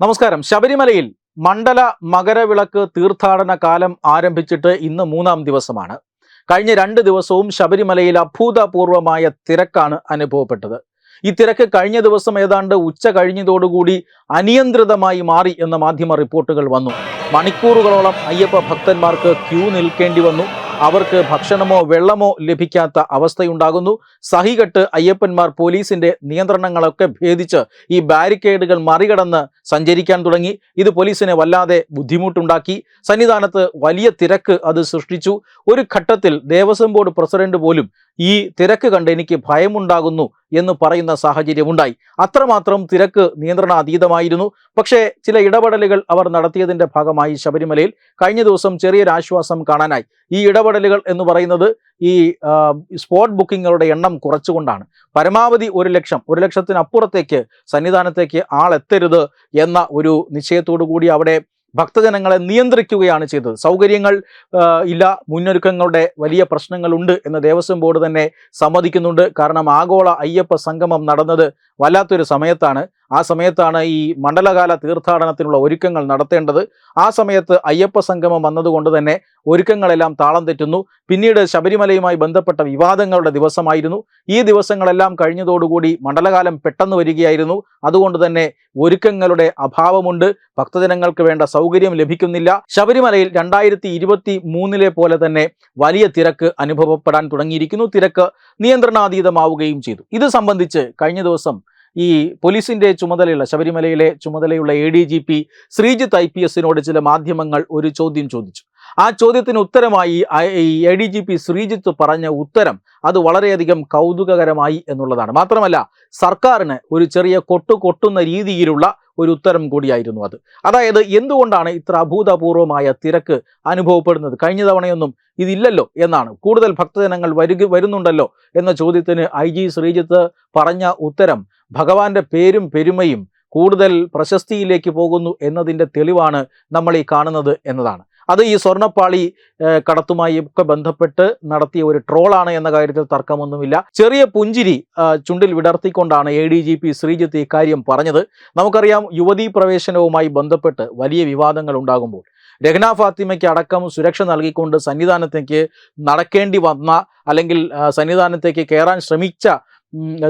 നമസ്കാരം. ശബരിമലയിൽ മണ്ഡല മകരവിളക്ക് തീർത്ഥാടന കാലം ആരംഭിച്ചിട്ട് ഇന്ന് മൂന്നാം ദിവസമാണ്. കഴിഞ്ഞ രണ്ട് ദിവസവും ശബരിമലയിൽ അഭൂതപൂർവമായ തിരക്കാണ് അനുഭവപ്പെട്ടത്. ഈ തിരക്ക് കഴിഞ്ഞ ദിവസം ഏതാണ്ട് ഉച്ച കഴിഞ്ഞതോടുകൂടി അനിയന്ത്രിതമായി മാറി എന്ന മാധ്യമ റിപ്പോർട്ടുകൾ വന്നു. മണിക്കൂറുകളോളം അയ്യപ്പ ഭക്തന്മാർക്ക് ക്യൂ നിൽക്കേണ്ടി വന്നു. അവർക്ക് ഭക്ഷണമോ വെള്ളമോ ലഭിക്കാത്ത അവസ്ഥയുണ്ടാകുന്നു. സഹികെട്ട് അയ്യപ്പന്മാർ പോലീസിന്റെ നിയന്ത്രണങ്ങളൊക്കെ ഭേദിച്ച് ഈ ബാരിക്കേഡുകൾ മറികടന്ന് സഞ്ചരിക്കാൻ തുടങ്ങി. ഇത് പോലീസിനെ വല്ലാതെ ബുദ്ധിമുട്ടുണ്ടാക്കി. സന്നിധാനത്ത് വലിയ തിരക്ക് അത് സൃഷ്ടിച്ചു. ഒരു ഘട്ടത്തിൽ ദേവസ്വം ബോർഡ് പ്രസിഡന്റ് പോലും ഈ തിരക്ക് കണ്ട് എനിക്ക് ഭയമുണ്ടാകുന്നു എന്ന് പറയുന്ന സാഹചര്യമുണ്ടായി. അത്രമാത്രം തിരക്ക് നിയന്ത്രണാതീതമായിരുന്നു. പക്ഷേ ചില ഇടപെടലുകൾ അവർ നടത്തിയതിന്റെ ഭാഗമായി ശബരിമലയിൽ കഴിഞ്ഞ ദിവസം ചെറിയൊരു ആശ്വാസം കാണാനായി. ഈ ഇടപെടലുകൾ എന്ന് പറയുന്നത് ഈ സ്പോട്ട് ബുക്കിങ്ങുകളുടെ എണ്ണം കുറച്ചുകൊണ്ടാണ്. പരമാവധി ഒരു ലക്ഷം ഒരു ലക്ഷത്തിനപ്പുറത്തേക്ക് സന്നിധാനത്തേക്ക് ആളെത്തരുത് എന്ന ഒരു നിശ്ചയത്തോടു കൂടി അവിടെ ഭക്തജനങ്ങളെ നിയന്ത്രിക്കുകയാണ് ചെയ്തത്. സൗകര്യങ്ങൾ ഇല്ല മുന്നൊരുക്കങ്ങളുടെ വലിയ പ്രശ്നങ്ങളുണ്ട് എന്ന് ദേവസ്വം ബോർഡ് തന്നെ സമ്മതിക്കുന്നുണ്ട്. കാരണം ആഗോള അയ്യപ്പ സംഗമം നടന്നത് വല്ലാത്തൊരു സമയത്താണ്. ആ സമയത്താണ് ഈ മണ്ഡലകാല തീർത്ഥാടനത്തിനുള്ള ഒരുക്കങ്ങൾ നടത്തേണ്ടത്. ആ സമയത്ത് അയ്യപ്പ സംഗമം വന്നതുകൊണ്ട് തന്നെ ഒരുക്കങ്ങളെല്ലാം താളം തെറ്റുന്നു. പിന്നീട് ശബരിമലയുമായി ബന്ധപ്പെട്ട വിവാദങ്ങളുടെ ദിവസമായിരുന്നു. ഈ ദിവസങ്ങളെല്ലാം കഴിഞ്ഞതോടുകൂടി മണ്ഡലകാലം പെട്ടെന്ന് വരികയായിരുന്നു. അതുകൊണ്ട് തന്നെ ഒരുക്കങ്ങളുടെ അഭാവമുണ്ട്. ഭക്തജനങ്ങൾക്ക് വേണ്ട സൗകര്യം ലഭിക്കുന്നില്ല. ശബരിമലയിൽ രണ്ടായിരത്തി ഇരുപത്തി മൂന്നിലെ പോലെ തന്നെ വലിയ തിരക്ക് അനുഭവപ്പെടാൻ തുടങ്ങിയിരിക്കുന്നു. തിരക്ക് നിയന്ത്രണാതീതമാവുകയും ചെയ്തു. ഇത് സംബന്ധിച്ച് കഴിഞ്ഞ ദിവസം ഈ പോലീസിന്റെ ചുമതലയുള്ള ശബരിമലയിലെ ചുമതലയുള്ള A D G P Sreejith I P എസിനോട് ചില മാധ്യമങ്ങൾ ഒരു ചോദ്യം ചോദിച്ചു. ആ ചോദ്യത്തിന് ഉത്തരമായി A D G P Sreejith പറഞ്ഞ ഉത്തരം അത് വളരെയധികം കൗതുകകരമായി എന്നുള്ളതാണ്. മാത്രമല്ല സർക്കാരിന് ഒരു ചെറിയ കൊട്ടു കൊട്ടുന്ന രീതിയിലുള്ള ഒരു ഉത്തരം കൂടിയായിരുന്നു അത്. അതായത് എന്തുകൊണ്ടാണ് ഇത്ര അഭൂതപൂർവമായ തിരക്ക് അനുഭവപ്പെടുന്നത്? കഴിഞ്ഞ തവണയൊന്നും ഇതില്ലല്ലോ എന്നാണ്. കൂടുതൽ ഭക്തജനങ്ങൾ വരുക വരുന്നുണ്ടല്ലോ എന്ന ചോദ്യത്തിന് ഐ ജി ശ്രീജിത്ത് പറഞ്ഞ ഉത്തരം ഭഗവാന്റെ പേരും പെരുമയും കൂടുതൽ പ്രശസ്തിയിലേക്ക് പോകുന്നു എന്നതിന്റെ തെളിവാണ് നമ്മൾ ഈ കാണുന്നത് എന്നതാണ്. അത് ഈ സ്വർണപ്പാളി കടത്തുമായി ഒക്കെ ബന്ധപ്പെട്ട് നടത്തിയ ഒരു ട്രോളാണ് എന്ന കാര്യത്തിൽ തർക്കമൊന്നുമില്ല. ചെറിയ പുഞ്ചിരി ചുണ്ടിൽ വിടർത്തിക്കൊണ്ടാണ് A D G P Sreejith ഇക്കാര്യം പറഞ്ഞത്. നമുക്കറിയാം യുവതീ പ്രവേശനവുമായി ബന്ധപ്പെട്ട് വലിയ വിവാദങ്ങൾ ഉണ്ടാകുമ്പോൾ. രഹ്ന ഫാത്തിമയ്ക്ക് അടക്കം സുരക്ഷ നൽകിക്കൊണ്ട് സന്നിധാനത്തേക്ക് നടക്കേണ്ടി വന്ന അല്ലെങ്കിൽ സന്നിധാനത്തേക്ക് കയറാൻ ശ്രമിച്ച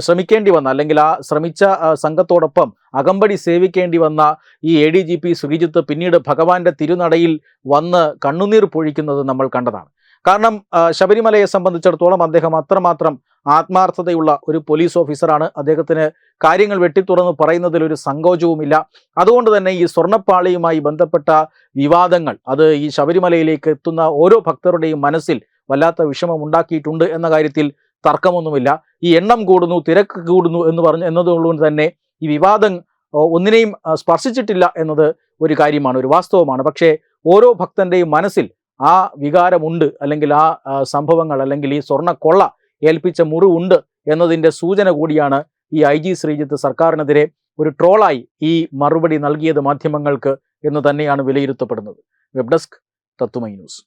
ശ്രമിക്കേണ്ടി വന്ന അല്ലെങ്കിൽ ആ ശ്രമിച്ച സംഘത്തോടൊപ്പം അകമ്പടി സേവിക്കേണ്ടി വന്ന ഈ A D G P Sreejith പിന്നീട് ഭഗവാന്റെ തിരുനടയിൽ വന്ന് കണ്ണുനീർ പൊഴിക്കുന്നത് നമ്മൾ കണ്ടതാണ്. കാരണം ശബരിമലയെ സംബന്ധിച്ചിടത്തോളം അദ്ദേഹം അത്രമാത്രം ആത്മാർത്ഥതയുള്ള ഒരു പോലീസ് ഓഫീസറാണ്. അദ്ദേഹത്തിന് കാര്യങ്ങൾ വെട്ടിത്തുറന്ന് പറയുന്നതിൽ ഒരു സങ്കോചവുമില്ല. അതുകൊണ്ട് തന്നെ ഈ സ്വർണപ്പാളിയുമായി ബന്ധപ്പെട്ട വിവാദങ്ങൾ അത് ഈ ശബരിമലയിലേക്ക് എത്തുന്ന ഓരോ ഭക്തരുടെയും മനസ്സിൽ വല്ലാത്ത വിഷമം ഉണ്ടാക്കിയിട്ടുണ്ട് എന്ന കാര്യത്തിൽ തർക്കമൊന്നുമില്ല. ഈ എണ്ണം കൂടുന്നു തിരക്ക് കൂടുന്നു എന്ന് പറഞ്ഞു എന്നതുകൊണ്ട് തന്നെ ഈ വിവാദം ഒന്നിനെയും സ്പർശിച്ചിട്ടില്ല എന്നത് ഒരു കാര്യമാണ് ഒരു വാസ്തവമാണ്. പക്ഷേ ഓരോ ഭക്തന്റെയും മനസ്സിൽ ആ വികാരമുണ്ട് അല്ലെങ്കിൽ ആ ആ, സംഭവങ്ങൾ അല്ലെങ്കിൽ ഈ സ്വർണക്കൊള്ള ഏൽപ്പിച്ച മുറിവുണ്ട് എന്നതിന്റെ സൂചന കൂടിയാണ് ഈ ഐ ജി ശ്രീജിത്ത് സർക്കാരിനെതിരെ ഒരു ട്രോളായി ഈ മറുപടി നൽകിയത് മാധ്യമങ്ങൾക്ക് എന്ന് തന്നെയാണ് വിലയിരുത്തപ്പെടുന്നത്. Web desk Tatwamayi news.